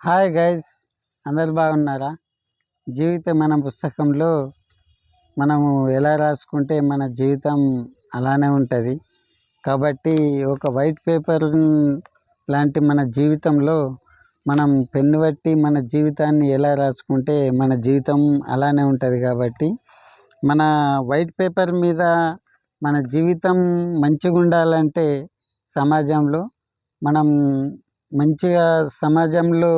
Hi guys అందరు బాగున్నారా? జీవితం మన పుస్తకంలో మనము ఎలా రాసుకుంటే మన జీవితం అలానే ఉంటుంది. కాబట్టి ఒక వైట్ పేపర్ లాంటి మన జీవితంలో మనం పెన్ను బట్టి మన జీవితాన్ని ఎలా రాసుకుంటే మన జీవితం అలానే ఉంటుంది కాబట్టి మన వైట్ పేపర్ మీద మన జీవితం మంచిగా ఉండాలంటే సమాజంలో మనం మంచిగా సమాజంలో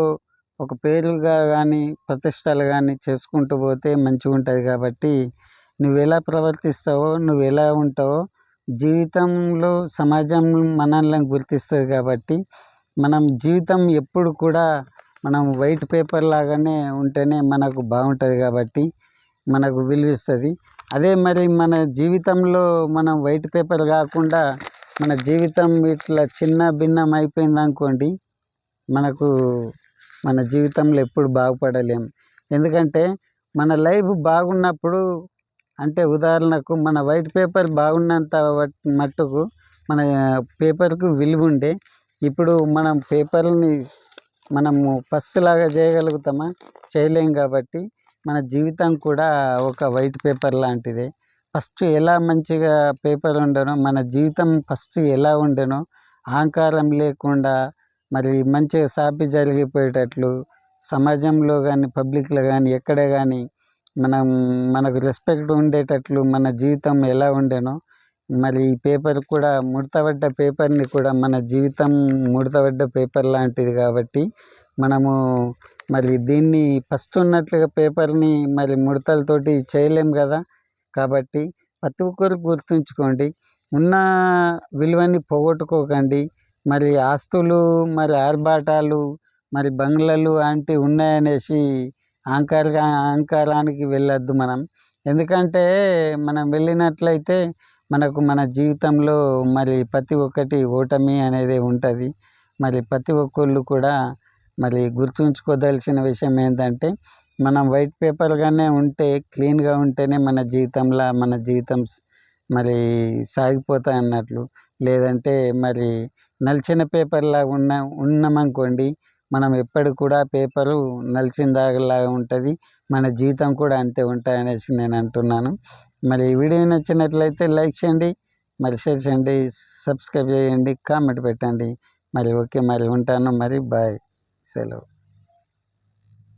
ఒక పేరుగా కానీ ప్రతిష్టలు కానీ చేసుకుంటూ పోతే మంచిగా ఉంటుంది కాబట్టి నువ్వు ఎలా ప్రవర్తిస్తావో నువ్వు ఎలా ఉంటావో జీవితంలో సమాజం మనల్ని గుర్తిస్తుంది కాబట్టి మనం జీవితం ఎప్పుడు కూడా మనం వైట్ పేపర్ లాగానే ఉంటేనే మనకు బాగుంటుంది కాబట్టి మనకు విలువిస్తుంది. అదే మరి మన జీవితంలో మనం వైట్ పేపర్ కాకుండా మన జీవితం ఇట్లా చిన్న భిన్నం అయిపోయింది అనుకోండి మనకు మన జీవితంలో ఎప్పుడు బాగుపడలేం. ఎందుకంటే మన లైఫ్ బాగున్నప్పుడు అంటే ఉదాహరణకు మన వైట్ పేపర్ బాగున్నంత మట్టుకు మన పేపర్కు విలువ ఉండే ఇప్పుడు మనం పేపర్ని మనము ఫస్ట్ లాగా చేయగలుగుతామా? చేయలేం కాబట్టి మన జీవితం కూడా ఒక వైట్ పేపర్ లాంటిదే. ఫస్ట్ ఎలా మంచిగా పేపర్ ఉండనో మన జీవితం ఫస్ట్ ఎలా ఉండనో అహంకారం లేకుండా మరి మంచిగా సాపి జరిగిపోయేటట్లు సమాజంలో కానీ పబ్లిక్లో కానీ ఎక్కడ కానీ మనం మనకు రెస్పెక్ట్ ఉండేటట్లు మన జీవితం ఎలా ఉండేనో మరి ఈ పేపర్ కూడా ముడతపడ్డ పేపర్ని కూడా మన జీవితం ముడతపడ్డ పేపర్ లాంటిది కాబట్టి మనము మరి దీన్ని ఫస్ట్ ఉన్నట్లుగా పేపర్ని మరి ముడతలతోటి చేయలేం కదా కాబట్టి ప్రతి ఒక్కరు గుర్తుంచుకోండి. ఉన్న విలువని పోగొట్టుకోకండి. మరి ఆస్తులు మరి ఆర్భాటాలు మరి బంగ్లాలు అంటే ఉన్నాయనేసి అహంకార అహంకారానికి వెళ్ళొద్దు మనం. ఎందుకంటే మనం వెళ్ళినట్లయితే మనకు మన జీవితంలో మరి ప్రతి ఒక్కటి ఓటమి అనేది ఉంటుంది. మరి ప్రతి ఒక్కళ్ళు కూడా మరి గుర్తుంచుకోదలసిన విషయం ఏంటంటే మనం వైట్ పేపర్గానే ఉంటే క్లీన్గా ఉంటేనే మన జీవితంలో మన జీవితం మరి సాగిపోతాయి అన్నట్లు. లేదంటే మరి నలిచిన పేపర్లా ఉన్న ఉన్నామనుకోండి మనం ఎప్పటికి కూడా పేపరు నలిచిన దాగలాగా ఉంటుంది. మన జీవితం కూడా అంతే ఉంటాయి అనేసి నేను అంటున్నాను. మరి ఈ వీడియో నచ్చినట్లయితే లైక్ చేయండి మరి షేర్ చేయండి సబ్స్క్రైబ్ చేయండి కామెంట్ పెట్టండి. మరి ఓకే మరి ఉంటాను. మరి బాయ్. సెలవు.